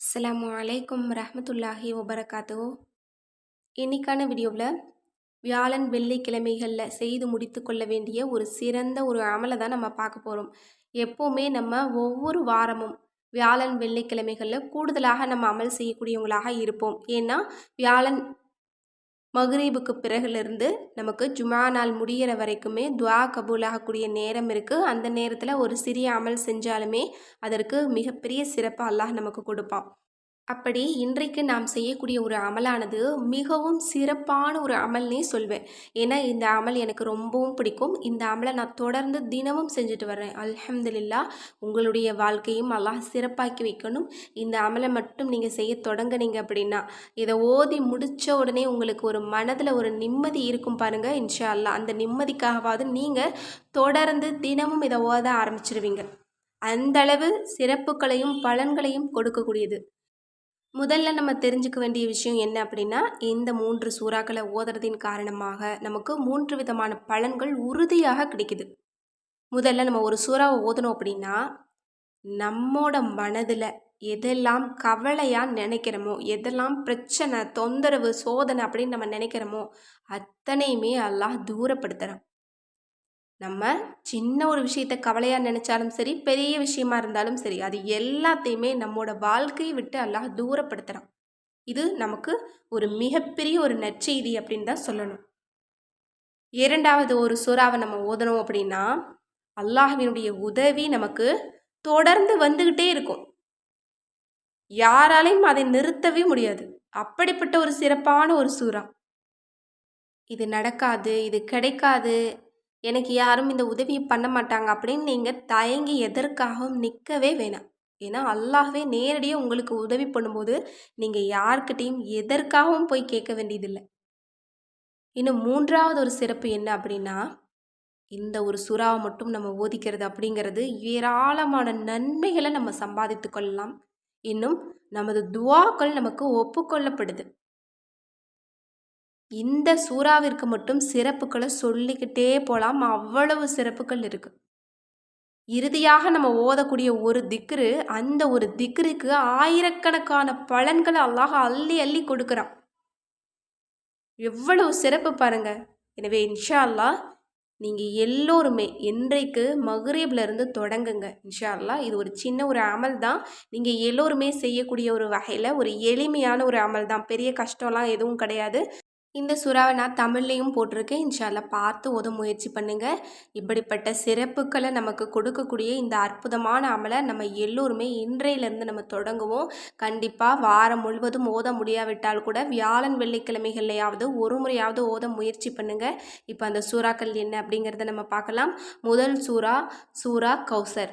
அஸ்லாம் அலைக்கும் ரஹமத்துல்லாஹி வபரகாத்து இன்றைக்கான வீடியோவில் வியாழன் வெள்ளிக்கிழமைகளில் செய்து முடித்து கொள்ள வேண்டிய ஒரு சிறந்த ஒரு அமலை தான் நம்ம பார்க்க போகிறோம். எப்போவுமே நம்ம ஒவ்வொரு வாரமும் வியாழன் வெள்ளிக்கிழமைகளில் கூடுதலாக நம்ம அமல் செய்யக்கூடியவங்களாக இருப்போம். ஏன்னா வியாழன் மகரீபுக்கு பிறகுலேருந்து நமக்கு ஜுமா நாள் முடிகிற வரைக்குமே துவா கபூலாகக்கூடிய நேரம் இருக்குது அந்த நேரத்தில் ஒரு சிறிய அமல் செஞ்சாலுமே அதற்கு மிகப்பெரிய சிறப்பு அல்லாஹ் நமக்கு கொடுப்பான். அப்படி இன்றைக்கு நாம் செய்யக்கூடிய ஒரு அமலானது மிகவும் சிறப்பான ஒரு அமல்னே சொல்வேன். ஏன்னா இந்த அமல் எனக்கு ரொம்பவும் பிடிக்கும். இந்த அமலை நான் தொடர்ந்து தினமும் செஞ்சுட்டு வர்றேன். அல்ஹம்துலில்லா உங்களுடைய வாழ்க்கையும் அல்லாஹ் சிறப்பாக்கி வைக்கணும். இந்த அமலை மட்டும் நீங்கள் செய்ய தொடங்குனீங்க அப்படின்னா இதை ஓதி முடித்த உடனே உங்களுக்கு ஒரு மனதில் ஒரு நிம்மதி இருக்கும் பாருங்கள் இன்ஷா அல்லாஹ் அந்த நிம்மதிக்காகவாவது நீங்கள் தொடர்ந்து தினமும் இதை ஓத ஆரம்பிச்சிருவீங்க. அந்தளவு சிறப்புகளையும் பலன்களையும் கொடுக்கக்கூடியது. முதல்ல நம்ம தெரிஞ்சுக்க வேண்டிய விஷயம் என்ன அப்படின்னா இந்த மூன்று சூறாக்களை ஓதுறதின் காரணமாக நமக்கு மூன்று விதமான பலன்கள் உறுதியாக கிடைக்குது. முதல்ல நம்ம ஒரு சூறாவை ஓதணும் அப்படின்னா நம்மோட மனதில் எதெல்லாம் கவலையாக நினைக்கிறோமோ எதெல்லாம் பிரச்சனை தொந்தரவு சோதனை அப்படின்னு நம்ம நினைக்கிறோமோ அத்தனையுமே அல்லாஹ் தூரப்படுத்துகிறான் நம்ம சின்ன ஒரு விஷயத்த கவலையாக நினச்சாலும் சரி பெரிய விஷயமா இருந்தாலும் சரி அது எல்லாத்தையுமே நம்மளோட வாழ்க்கையை விட்டு அல்லாஹ் தூரப்படுத்துகிறான் இது நமக்கு ஒரு மிகப்பெரிய ஒரு நற்செய்தி அப்படின்னு தான் சொல்லணும். இரண்டாவது ஒரு சூறாவை நம்ம ஓதணும் அப்படின்னா அல்லாஹினுடைய உதவி நமக்கு தொடர்ந்து வந்துக்கிட்டே இருக்கும். யாராலையும் அதை நிறுத்தவே முடியாது. அப்படிப்பட்ட ஒரு சிறப்பான ஒரு சூறா. இது நடக்காது இது கிடைக்காது எனக்கு யாரும் இந்த உதவியை பண்ண மாட்டாங்க அப்படின்னு நீங்கள் தயங்கி எதற்காகவும் நிற்கவே வேணாம். ஏன்னா அல்லாஹ்வே நேரடியாக உங்களுக்கு உதவி பண்ணும்போது நீங்கள் யார்கிட்டையும் எதற்காகவும் போய் கேட்க வேண்டியதில்லை. இன்னும் மூன்றாவது ஒரு சிறப்பு என்ன அப்படின்னா இந்த ஒரு சுறாவை மட்டும் நம்ம ஓதிக்கிறது அப்படிங்கிறது ஏராளமான நன்மைகளை நம்ம சம்பாதித்து கொள்ளலாம். இன்னும் நமது துவாக்கள் நமக்கு ஒப்புக்கொள்ளப்படுது இந்த சூறாவிற்கு மட்டும் சிறப்புகளை சொல்லிக்கிட்டே போகலாம் அவ்வளவு சிறப்புகள் இருக்குது இறுதியாக நம்ம ஓதக்கூடிய ஒரு திக்ரு அந்த ஒரு திக்ருக்கு ஆயிரக்கணக்கான பலன்களை அல்லாஹ் அள்ளி அள்ளி கொடுக்குறான். எவ்வளவு சிறப்பு பாருங்க. எனவே இன்ஷா அல்லாஹ் நீங்கள் எல்லோருமே இன்றைக்கு மகரீப்லேருந்து தொடங்குங்க இன்ஷா அல்லாஹ் இது ஒரு சின்ன ஒரு அமல் தான். நீங்கள் எல்லோருமே செய்யக்கூடிய ஒரு வகையில் ஒரு எளிமையான ஒரு அமல் தான். பெரிய கஷ்டம்லாம் எதுவும் கிடையாது. இந்த சுறாவை நான் தமிழ்லேயும் போட்டிருக்கேன். இன்ஷால்லா பார்த்து ஓத முயற்சி பண்ணுங்கள் இப்படிப்பட்ட சிறப்புகளை நமக்கு கொடுக்கக்கூடிய இந்த அற்புதமான அமலை நம்ம எல்லோருமே இன்றையிலேருந்து நம்ம தொடங்குவோம். கண்டிப்பாக வாரம் முழுவதும் ஓத முடியாவிட்டால் கூட வியாழன் வெள்ளிக்கிழமைகள்லையாவது ஒரு முறையாவது ஓத முயற்சி பண்ணுங்கள் இப்போ அந்த சூறாக்கள் என்ன அப்படிங்கிறத நம்ம பார்க்கலாம். முதல் சூறா சூறா கௌசர்.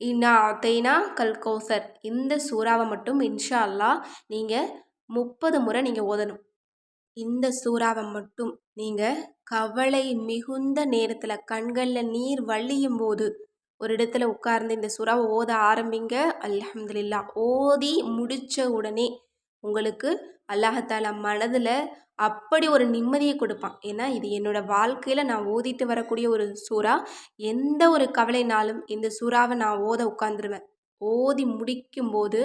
இன்னா அத்தைனா கல் கௌசர். இந்த சூறாவை மட்டும் இன்ஷா அல்லா நீங்கள் முப்பது முறை நீங்கள் ஓதணும். இந்த சூறாவை மட்டும் நீங்கள் கவலை மிகுந்த நேரத்தில் கண்களில் நீர் வழியும் போது ஒரு இடத்துல உட்கார்ந்து இந்த சுறாவை ஓத ஆரம்பிங்க. அல்ஹம்துலில்லா. ஓதி முடித்த உடனே உங்களுக்கு அல்லாஹால மனதில் அப்படி ஒரு நிம்மதியை கொடுப்பான். ஏன்னா இது என்னோடய வாழ்க்கையில் நான் ஓதிட்டு வரக்கூடிய ஒரு சூறா. எந்த ஒரு கவலைனாலும் இந்த சூறாவை நான் ஓத உட்காந்துருவேன் ஓதி முடிக்கும்போது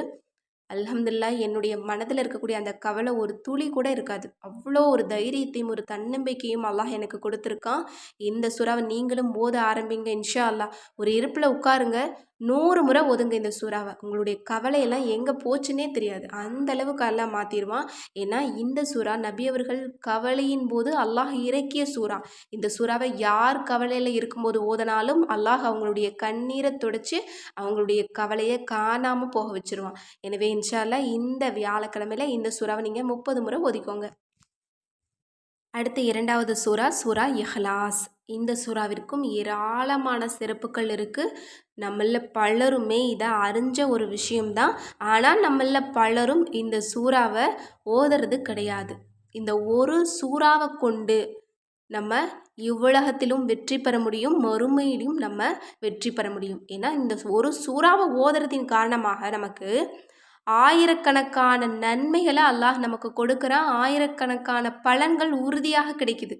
அல்ஹம்துல்லா என்னுடைய மனதில் இருக்கக்கூடிய அந்த கவலை ஒரு துளி கூட இருக்காது. அவ்வளோ ஒரு தைரியத்தையும் ஒரு தன்னம்பிக்கையும் அல்லாஹ் எனக்கு கொடுத்துருக்கான். இந்த சுறாவை நீங்களும் ஓத ஆரம்பிங்க இன்ஷா அல்லாஹ். ஒரு இருப்பில் உட்காருங்க நூறு முறை ஒதுங்க இந்த சூறாவை. உங்களுடைய கவலையெல்லாம் எங்கே போச்சுன்னே தெரியாது. அந்த அளவுக்கு அல்லாஹ் மாற்றிடுவான் ஏன்னா இந்த சூறா நபி அவர்கள் கவலையின் போது அல்லாஹ் இறக்கிய சூறா. இந்த சூறாவை யார் கவலையில் இருக்கும்போது ஓதனாலும் அல்லாஹ் அவங்களுடைய கண்ணீரை துடைச்சி அவங்களுடைய கவலையை காணாமல் போக வச்சுருவான். எனவே இன்ஷால்லா இந்த வியாழக்கிழமையில் இந்த சூறாவை நீங்கள் முப்பது முறை ஒதுக்கோங்க. அடுத்து இரண்டாவது சூறா சூறா இஹ்லாஸ். இந்த சூறாவிற்கும் ஏராளமான சிறப்புகள் இருக்குது நம்மள பலருமே இதை அறிஞ்ச ஒரு விஷயம்தான். ஆனால் நம்மள பலரும் இந்த சூறாவை ஓதுறது கிடையாது. இந்த ஒரு சூறாவை கொண்டு நம்ம இவ்வுலகத்திலும் வெற்றி பெற முடியும் மறுமையிலும் நம்ம வெற்றி பெற முடியும். ஏன்னா இந்த ஒரு சூறாவை ஓதுறதின் காரணமாக நமக்கு ஆயிரக்கணக்கான நன்மைகளை அல்லாஹ் நமக்கு கொடுக்குறான். ஆயிரக்கணக்கான பலன்கள் உறுதியாக கிடைக்குது.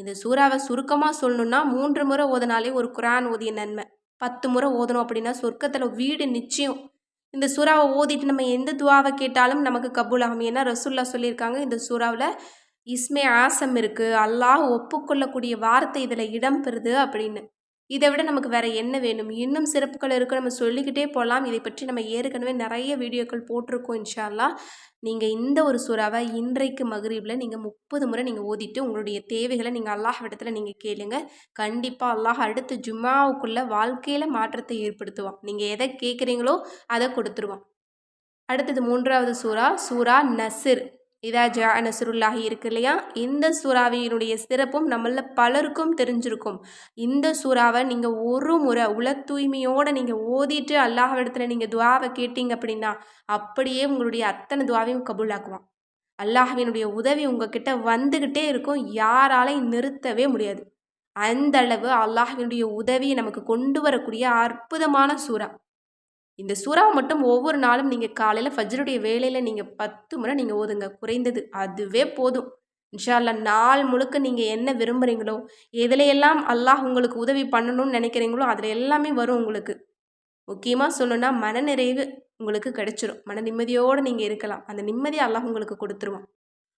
இந்த சூறாவை சுருக்கமாக சொல்லணுன்னா மூன்று முறை ஓதினாலே ஒரு குரான் ஓதிய நன்மை. பத்து முறை ஓதணும் அப்படின்னா சொர்க்கத்தில் வீடு நிச்சயம். இந்த சூறாவை ஓதிட்டு நம்ம எந்த துவாவை கேட்டாலும் நமக்கு கபூல் ஆகும் ஏன்னா ரசுல்லா சொல்லியிருக்காங்க இந்த சூறாவில் இஸ்மே ஆசம் இருக்குது அல்லாஹ் ஒப்புக்கொள்ளக்கூடிய வார்த்தை இதில் இடம்பெறுது அப்படின்னு. இதை விட நமக்கு வேறு என்ன வேணும்? இன்னும் சிறப்புகள் இருக்க. நம்ம சொல்லிக்கிட்டே போகலாம் இதை பற்றி நம்ம ஏற்கனவே நிறைய வீடியோக்கள் போட்டிருக்கோம் இன்ஷால்லா நீங்கள் இந்த ஒரு சுறாவை இன்றைக்கு மகரீபில் நீங்கள் முப்பது முறை நீங்கள் ஓதிட்டு உங்களுடைய தேவைகளை நீங்கள் அல்லாஹ் இடத்துல நீங்கள் கேளுங்க. கண்டிப்பாக அல்லாஹ் அடுத்த ஜும்மாவுக்குள்ளே வாழ்க்கையில் மாற்றத்தை ஏற்படுத்துவான். நீங்கள் எதை கேட்குறீங்களோ அதை கொடுத்துருவான். அடுத்தது மூன்றாவது சூறா சூறா நசிர் இதா ஜா நசுருல்லாஹி இருக்கு இல்லையா? இந்த சூறாவியினுடைய சிறப்பும் நம்மள பலருக்கும் தெரிஞ்சிருக்கும். இந்த சூறாவை நீங்கள் ஒரு முறை உல தூய்மையோடு நீங்கள் ஓதிட்டு அல்லாஹிடத்தில் நீங்கள் துவாவை கேட்டீங்க அப்படின்னா அப்படியே உங்களுடைய அத்தனை துவாவையும் கபூலாக்குவான். அல்லாஹவினுடைய உதவி உங்ககிட்ட வந்துக்கிட்டே இருக்கும். யாராலையும் நிறுத்தவே முடியாது. அந்த அளவு அல்லாஹினுடைய உதவியை நமக்கு கொண்டு வரக்கூடிய அற்புதமான சூறா. இந்த சூறாவை மட்டும் ஒவ்வொரு நாளும் நீங்கள் காலையில் ஃபஜ்ருடைய வேலையில் நீங்கள் பத்து முறை நீங்கள் ஓதுங்க. குறைந்தது அதுவே போதும். இன்ஷால்லா நாள் முழுக்க நீங்கள் என்ன விரும்புகிறீங்களோ எதுலையெல்லாம் அல்லாஹ் உங்களுக்கு உதவி பண்ணணும்னு நினைக்கிறீங்களோ அதில் எல்லாமே வரும் உங்களுக்கு. முக்கியமாக சொல்லணுன்னா மனநிறைவு உங்களுக்கு கிடைச்சிரும். மன நிம்மதியோடு நீங்கள் இருக்கலாம். அந்த நிம்மதியை அல்லாஹ் உங்களுக்கு கொடுத்துருவான்.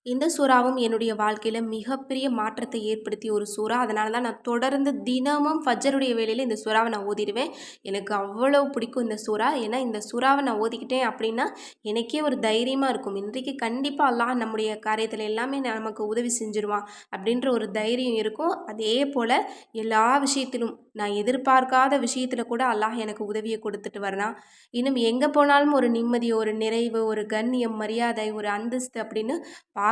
இந்த சூறாவும் என்னுடைய வாழ்க்கையில் மிகப்பெரிய மாற்றத்தை ஏற்படுத்திய ஒரு சூறா. அதனால தான் நான் தொடர்ந்து தினமும் ஃபஜ்ஜருடைய வேலையில் இந்த சூறாவை நான் ஓதிடுவேன். எனக்கு அவ்வளோ பிடிக்கும் இந்த சூறா. ஏன்னா இந்த சூறாவை நான் ஓதிக்கிட்டேன் அப்படின்னா எனக்கே ஒரு தைரியமாக இருக்கும். இன்றைக்கு கண்டிப்பாக அல்லாஹ் நம்முடைய காரியத்தில் எல்லாமே நமக்கு உதவி செஞ்சுருவான் அப்படின்ற ஒரு தைரியம் இருக்கும். அதே போல் எல்லா விஷயத்திலும் நான் எதிர்பார்க்காத விஷயத்தில் கூட அல்லாஹ் எனக்கு உதவியை கொடுத்துட்டு வரான் இன்னும் எங்கே போனாலும் ஒரு நிம்மதி ஒரு நிறைவு ஒரு கண்ணியம் மரியாதை ஒரு அந்தஸ்து அப்படின்னு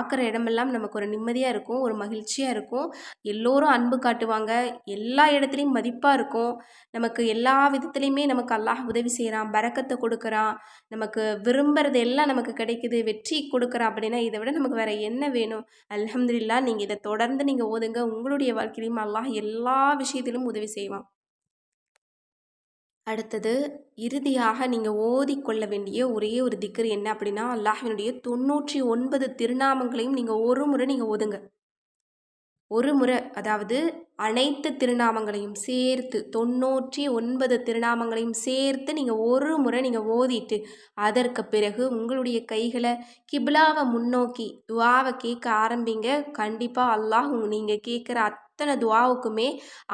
பார்க்குற இடமெல்லாம் நமக்கு ஒரு நிம்மதியாக இருக்கும் ஒரு மகிழ்ச்சியாக இருக்கும். எல்லோரும் அன்பு காட்டுவாங்க. எல்லா இடத்துலையும் மதிப்பாக இருக்கும். நமக்கு எல்லா விதத்துலையுமே நமக்கு அல்லாஹ் உதவி செய்கிறான் பறக்கத்தை கொடுக்குறான். நமக்கு விரும்புறது எல்லாம் நமக்கு கிடைக்குது வெற்றி கொடுக்குறான் அப்படின்னா இதை விட நமக்கு வேறு என்ன வேணும்? அலமதுல்லா நீங்கள் இதை தொடர்ந்து நீங்கள் ஓதுங்க. உங்களுடைய வாழ்க்கையிலையும் அல்லாஹ் எல்லா விஷயத்திலும் உதவி செய்வான். அடுத்தது இறுதியாக நீங்கள் ஓதிக்கொள்ள வேண்டிய ஒரே ஒரு திக்கர் என்ன அப்படின்னா அல்லாஹினுடைய தொண்ணூற்றி ஒன்பது திருநாமங்களையும் நீங்கள் ஒரு முறை நீங்கள் ஓதுங்க. ஒரு முறை அதாவது அனைத்து திருநாமங்களையும் சேர்த்து தொண்ணூற்றி ஒன்பது திருநாமங்களையும் சேர்த்து நீங்கள் ஒரு முறை நீங்கள் ஓதிட்டு அதற்கு பிறகு உங்களுடைய கைகளை கிபிலாவை முன்னோக்கி துவாவை கேட்க ஆரம்பிங்க. கண்டிப்பாக அல்லாஹ் நீங்கள் கேட்குற அத்தனை துவாவுக்குமே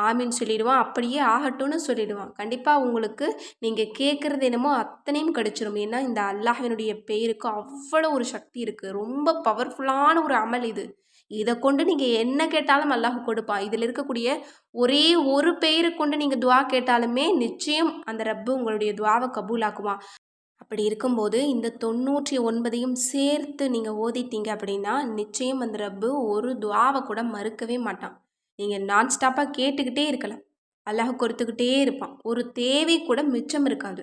ஆமின்னு சொல்லிடுவான். அப்படியே ஆகட்டும்னு சொல்லிடுவான். கண்டிப்பாக உங்களுக்கு நீங்கள் கேட்குறது என்னமோ அத்தனையும் கிடச்சிரும். ஏன்னா இந்த அல்லாஹினுடைய பெயருக்கு அவ்வளோ ஒரு சக்தி இருக்குது ரொம்ப பவர்ஃபுல்லான ஒரு அமல் இது. இதை கொண்டு நீங்கள் என்ன கேட்டாலும் அல்லாஹ் கொடுப்பான். இதில் இருக்கக்கூடிய ஒரே ஒரு பெயரை கொண்டு நீங்கள் துவா கேட்டாலுமே நிச்சயம் அந்த ரப்பு உங்களுடைய துவாவை கபூலாக்குவான். அப்படி இருக்கும்போது இந்த தொண்ணூற்றி ஒன்பதையும் சேர்த்து நீங்கள் ஓதிட்டீங்க அப்படின்னா நிச்சயம் அந்த ரப்பு ஒரு துவாவை கூட மறுக்கவே மாட்டான். நீங்கள் நான் ஸ்டாப்பாக கேட்டுக்கிட்டே இருக்கலாம். அல்லாஹ் கொடுத்துக்கிட்டே இருப்பான். ஒரு தேவை கூட மிச்சம் இருக்காது.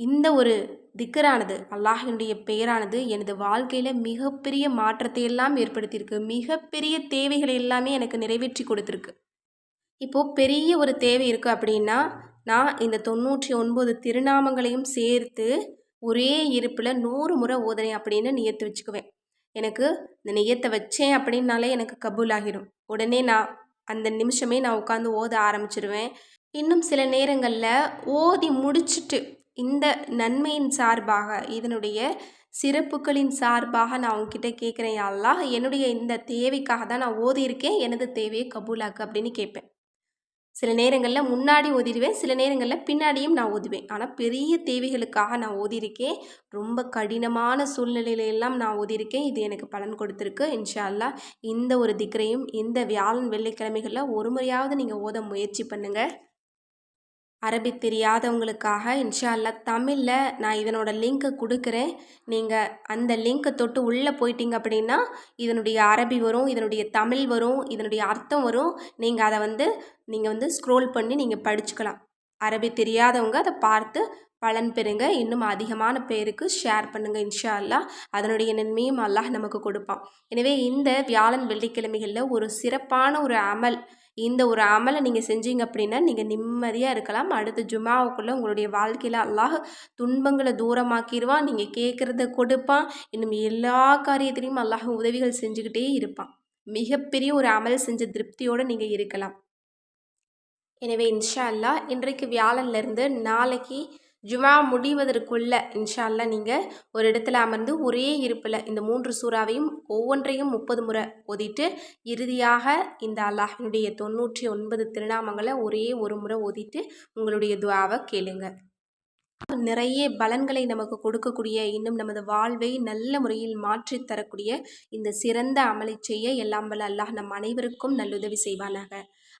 இந்த ஒரு திக்கரானது அல்லாஹினுடைய பெயரானது எனது வாழ்க்கையில் மிகப்பெரிய மாற்றத்தை எல்லாம் ஏற்படுத்தியிருக்கு. மிகப்பெரிய தேவைகளை எல்லாமே எனக்கு நிறைவேற்றி கொடுத்துருக்கு. இப்போது பெரிய ஒரு தேவை இருக்குது அப்படின்னா நான் இந்த தொண்ணூற்றி ஒன்பது திருநாமங்களையும் சேர்த்து ஒரே இருப்பில் நூறு முறை ஓதனை அப்படின்னு நியத்து வச்சுக்குவேன். எனக்கு இந்த நெய்யத்தை வச்சேன் அப்படின்னாலே எனக்கு கபூல் ஆகிடும் உடனே நான் அந்த நிமிஷமே நான் உட்காந்து ஓத ஆரம்பிச்சிருவேன். இன்னும் சில நேரங்களில் ஓதி முடிச்சுட்டு இந்த நன்மையின் சார்பாக இதனுடைய சிறப்புகளின் சார்பாக நான் உங்ககிட்ட கேட்குறேன் யாழ்லா என்னுடைய இந்த தேவைக்காக தான் நான் ஓதியிருக்கேன். எனது தேவையை கபூலாக்கு அப்படின்னு கேட்பேன். சில நேரங்களில் முன்னாடி ஓதிடுவேன் சில நேரங்களில் பின்னாடியும் நான் ஓதுவேன் ஆனால் பெரிய தேவைகளுக்காக நான் ஓதியிருக்கேன் ரொம்ப கடினமான சூழ்நிலையிலெல்லாம் நான் ஓதியிருக்கேன் இது எனக்கு பலன் கொடுத்துருக்கு. இன்ஷா அல்லா இந்த ஒரு திக்கரையும் இந்த வியாழன் வெள்ளிக்கிழமைகளில் ஒரு முறையாவது நீங்கள் ஓத முயற்சி பண்ணுங்கள் அரபி தெரியாதவங்களுக்காக இன்ஷா அல்லா தமிழில் நான் இதனோட லிங்க்கை கொடுக்குறேன். நீங்கள் அந்த லிங்க்கை தொட்டு உள்ளே போயிட்டீங்க அப்படின்னா இதனுடைய அரபி வரும் இதனுடைய தமிழ் வரும் இதனுடைய அர்த்தம் வரும். நீங்கள் அதை வந்து நீங்கள் வந்து ஸ்க்ரோல் பண்ணி நீங்கள் படிச்சுக்கலாம். அரபி தெரியாதவங்க அதை பார்த்து பலன் பெறுங்க. இன்னும் அதிகமான பேருக்கு ஷேர் பண்ணுங்கள் இன்ஷா அல்லா அதனுடைய நன்மையும் அல்லாஹ் நமக்கு கொடுப்பான். எனவே இந்த வியாழன் வெள்ளிக்கிழமைகளில் ஒரு சிறப்பான ஒரு அமல் இந்த ஒரு அமலை நீங்கள் செஞ்சீங்க அப்படின்னா நீங்கள் நிம்மதியாக இருக்கலாம். அடுத்த ஜுமாவுக்குள்ளே உங்களுடைய வாழ்க்கையில் அல்லாஹ் துன்பங்களை தூரமாக்கிடுவான் நீங்கள் கேட்குறத கொடுப்பான். இன்னும் எல்லா காரியத்திலையும் அல்லாஹ் உதவிகள் செஞ்சுக்கிட்டே இருப்பான். மிகப்பெரிய ஒரு அமல் செஞ்ச திருப்தியோடு நீங்கள் இருக்கலாம். எனவே இன்ஷா அல்லா இன்றைக்கு வியாழன்லேருந்து நாளைக்கு ஜுமா முடிவதற்குள்ள இன்ஷா அல்லாஹ் நீங்கள் ஒரு இடத்துல அமர்ந்து ஒரே இருப்பில் இந்த மூன்று சூறாவையும் ஒவ்வொன்றையும் முப்பது முறை ஓதிட்டு இறுதியாக இந்த அல்லாஹினுடைய தொண்ணூற்றி ஒன்பது திருநாமங்களை ஒரே ஒரு முறை ஓதிட்டு உங்களுடைய துவாவை கேளுங்க. நிறைய பலன்களை நமக்கு கொடுக்கக்கூடிய இன்னும் நமது வாழ்வை நல்ல முறையில் மாற்றி தரக்கூடிய இந்த சிறந்த அமலை செய்ய எல்லாம் வல்ல அல்லாஹ் நம் அனைவருக்கும் நல்லுதவி செய்வானாக.